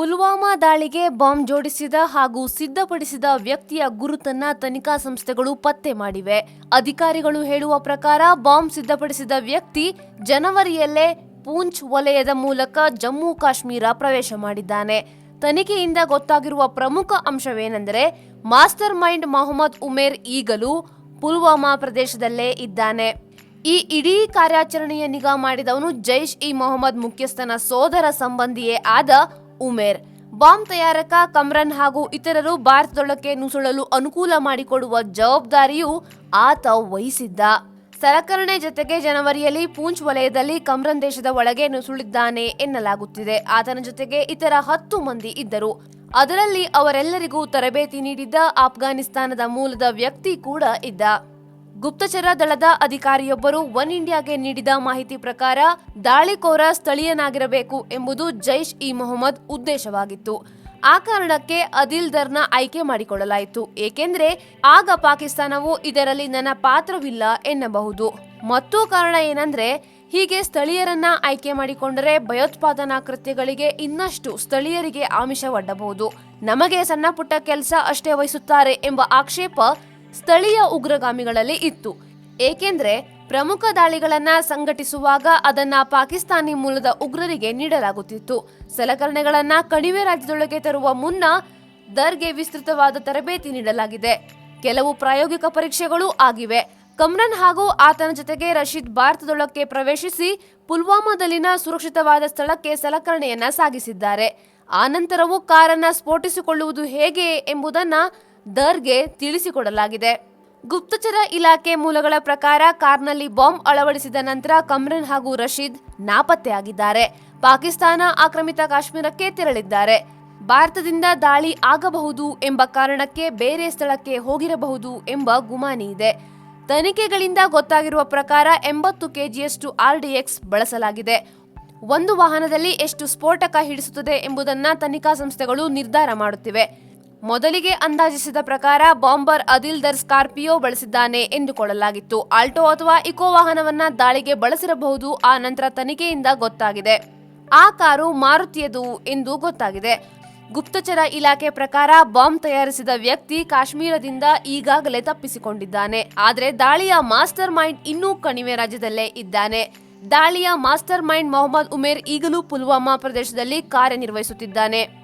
ಪುಲ್ವಾಮಾ ದಾಳಿಗೆ ಬಾಂಬ್ ಜೋಡಿಸಿದ ಹಾಗೂ ಸಿದ್ಧಪಡಿಸಿದ ವ್ಯಕ್ತಿಯ ಗುರುತನ್ನ ತನಿಖಾ ಸಂಸ್ಥೆಗಳು ಪತ್ತೆ ಮಾಡಿವೆ. ಅಧಿಕಾರಿಗಳು ಹೇಳುವ ಪ್ರಕಾರ ಬಾಂಬ್ ಸಿದ್ಧಪಡಿಸಿದ ವ್ಯಕ್ತಿ ಜನವರಿಯಲ್ಲೇ ಪೂಂಚ್ ವಲಯದ ಮೂಲಕ ಜಮ್ಮು ಕಾಶ್ಮೀರ ಪ್ರವೇಶ ಮಾಡಿದ್ದಾನೆ. ತನಿಖೆಯಿಂದ ಗೊತ್ತಾಗಿರುವ ಪ್ರಮುಖ ಅಂಶವೇನೆಂದರೆ ಮಾಸ್ಟರ್ ಮೈಂಡ್ ಮೊಹಮ್ಮದ್ ಉಮೇರ್ ಈಗಲೂ ಪುಲ್ವಾಮಾ ಪ್ರದೇಶದಲ್ಲೇ ಇದ್ದಾನೆ. ಈ ಇಡೀ ಕಾರ್ಯಾಚರಣೆಯ ನಿಗಾ ಮಾಡಿದವನು ಜೈಷ್ ಇ ಮೊಹಮ್ಮದ್ ಮುಖ್ಯಸ್ಥನ ಸೋದರ ಸಂಬಂಧಿಯೇ ಆದ ಉಮೇರ್. ಬಾಂಬ್ ತಯಾರಕ ಕಮ್ರನ್ ಹಾಗೂ ಇತರರು ಭಾರತದೊಳಕ್ಕೆ ನುಸುಳಲು ಅನುಕೂಲ ಮಾಡಿಕೊಡುವ ಜವಾಬ್ದಾರಿಯು ಆತ ವಹಿಸಿದ್ದ. ಸಲಕರಣೆ ಜೊತೆಗೆ ಜನವರಿಯಲ್ಲಿ ಪೂಂಚ್ ವಲಯದಲ್ಲಿ ಕಮ್ರನ್ ದೇಶದ ಒಳಗೆ ನುಸುಳಿದ್ದಾನೆ ಎನ್ನಲಾಗುತ್ತಿದೆ. ಆತನ ಜೊತೆಗೆ ಇತರ ಹತ್ತು ಮಂದಿ ಇದ್ದರು. ಅದರಲ್ಲಿ ಅವರೆಲ್ಲರಿಗೂ ತರಬೇತಿ ನೀಡಿದ್ದ ಆಫ್ಘಾನಿಸ್ತಾನದ ಮೂಲದ ವ್ಯಕ್ತಿ ಕೂಡ ಇದ್ದ. ಗುಪ್ತಚರ ದಳದ ಅಧಿಕಾರಿಯೊಬ್ಬರು ಒನ್ ಇಂಡಿಯಾಗೆ ನೀಡಿದ ಮಾಹಿತಿ ಪ್ರಕಾರ ದಾಳಿಕೋರ ಸ್ಥಳೀಯನಾಗಿರಬೇಕು ಎಂಬುದು ಜೈಷ್ ಇ ಮೊಹಮ್ಮದ್ ಉದ್ದೇಶವಾಗಿತ್ತು. ಆ ಕಾರಣಕ್ಕೆ ಅದಿಲ್ ದರ್ನ ಆಯ್ಕೆ ಮಾಡಿಕೊಳ್ಳಲಾಯಿತು. ಏಕೆಂದರೆ ಆಗ ಪಾಕಿಸ್ತಾನವು ಇದರಲ್ಲಿ ನನ್ನ ಪಾತ್ರವಿಲ್ಲ ಎನ್ನಬಹುದು. ಮತ್ತೂ ಕಾರಣ ಏನಂದ್ರೆ ಹೀಗೆ ಸ್ಥಳೀಯರನ್ನ ಆಯ್ಕೆ ಮಾಡಿಕೊಂಡರೆ ಭಯೋತ್ಪಾದನಾ ಕೃತ್ಯಗಳಿಗೆ ಇನ್ನಷ್ಟು ಸ್ಥಳೀಯರಿಗೆ ಆಮಿಷ ಒಡ್ಡಬಹುದು. ನಮಗೆ ಸಣ್ಣ ಪುಟ್ಟ ಕೆಲಸ ಅಷ್ಟೇ ವಹಿಸುತ್ತಾರೆ ಎಂಬ ಆಕ್ಷೇಪ ಸ್ಥಳೀಯ ಉಗ್ರಗಾಮಿಗಳಲ್ಲಿ ಇತ್ತು. ಏಕೆಂದ್ರೆ ಪ್ರಮುಖ ದಾಳಿಗಳನ್ನ ಸಂಘಟಿಸುವಾಗ ಅದನ್ನ ಪಾಕಿಸ್ತಾನಿ ಮೂಲದ ಉಗ್ರರಿಗೆ ನೀಡಲಾಗುತ್ತಿತ್ತು. ಸಲಕರಣೆಗಳನ್ನ ಕಣಿವೆ ರಾಜ್ಯದೊಳಗೆ ತರುವ ಮುನ್ನ ದರ್ಗೆ ವಿಸ್ತೃತವಾದ ತರಬೇತಿ ನೀಡಲಾಗಿದೆ. ಕೆಲವು ಪ್ರಾಯೋಗಿಕ ಪರೀಕ್ಷೆಗಳು ಆಗಿವೆ. ಕಮ್ರನ್ ಹಾಗೂ ಆತನ ಜೊತೆಗೆ ರಶೀದ್ ಭಾರತದೊಳಕ್ಕೆ ಪ್ರವೇಶಿಸಿ ಪುಲ್ವಾಮಾದಲ್ಲಿನ ಸುರಕ್ಷಿತವಾದ ಸ್ಥಳಕ್ಕೆ ಸಲಕರಣೆಯನ್ನ ಸಾಗಿಸಿದ್ದಾರೆ. ಆನಂತರವೂ ಕಾರನ್ನ ಸ್ಫೋಟಿಸಿಕೊಳ್ಳುವುದು ಹೇಗೆ ಎಂಬುದನ್ನ ದರ್ಗೆ ತಿಳಿಸಿಕೊಡಲಾಗಿದೆ. ಗುಪ್ತಚರ ಇಲಾಖೆ ಮೂಲಗಳ ಪ್ರಕಾರ ಕಾರ್ನಲ್ಲಿ ಬಾಂಬ್ ಅಳವಡಿಸಿದ ನಂತರ ಕಮ್ರನ್ ಹಾಗೂ ರಶೀದ್ ನಾಪತ್ತೆಯಾಗಿದ್ದಾರೆ. ಪಾಕಿಸ್ತಾನ ಆಕ್ರಮಿತ ಕಾಶ್ಮೀರಕ್ಕೆ ತೆರಳಿದ್ದಾರೆ. ಭಾರತದಿಂದ ದಾಳಿ ಆಗಬಹುದು ಎಂಬ ಕಾರಣಕ್ಕೆ ಬೇರೆ ಸ್ಥಳಕ್ಕೆ ಹೋಗಿರಬಹುದು ಎಂಬ ಗುಮಾನಿ ಇದೆ. ತನಿಖೆಗಳಿಂದ ಗೊತ್ತಾಗಿರುವ ಪ್ರಕಾರ ಎಂಬತ್ತು ಕೆಜಿಯಷ್ಟು ಆರ್ಡಿಎಕ್ಸ್ ಬಳಸಲಾಗಿದೆ. ಒಂದು ವಾಹನದಲ್ಲಿ ಎಷ್ಟು ಸ್ಫೋಟಕ ಹಿಡಿಸುತ್ತದೆ ಎಂಬುದನ್ನು ತನಿಖಾ ಸಂಸ್ಥೆಗಳು ನಿರ್ಧಾರ ಮಾಡುತ್ತಿವೆ. ಮೊದಲಿಗೆ ಅಂದಾಜಿಸಿದ ಪ್ರಕಾರ ಬಾಂಬರ್ ಅದಿಲ್ ದರ್ ಸ್ಕಾರ್ಪಿಯೋ ಬಳಸಿದ್ದಾನೆ ಎಂದುಕೊಳ್ಳಲಾಗಿತ್ತು. ಆಲ್ಟೋ ಅಥವಾ ಇಕೋ ವಾಹನವನ್ನ ದಾಳಿಗೆ ಬಳಸಿರಬಹುದು, ಆ ನಂತರ ತನಿಖೆಯಿಂದ ಗೊತ್ತಾಗಿದೆ. ಆ ಕಾರು ಮಾರುತಿಯದು ಎಂದು ಗೊತ್ತಾಗಿದೆ. ಗುಪ್ತಚರ ಇಲಾಖೆ ಪ್ರಕಾರ ಬಾಂಬ್ ತಯಾರಿಸಿದ ವ್ಯಕ್ತಿ ಕಾಶ್ಮೀರದಿಂದ ಈಗಾಗಲೇ ತಪ್ಪಿಸಿಕೊಂಡಿದ್ದಾನೆ. ಆದರೆ ದಾಳಿಯ ಮಾಸ್ಟರ್ ಮೈಂಡ್ ಇನ್ನೂ ಕಣಿವೆ ರಾಜ್ಯದಲ್ಲೇ ಇದ್ದಾನೆ. ದಾಳಿಯ ಮಾಸ್ಟರ್ ಮೈಂಡ್ ಮೊಹಮ್ಮದ್ ಉಮೇರ್ ಈಗಲೂ ಪುಲ್ವಾಮಾ ಪ್ರದೇಶದಲ್ಲಿ ಕಾರ್ಯನಿರ್ವಹಿಸುತ್ತಿದ್ದಾನೆ.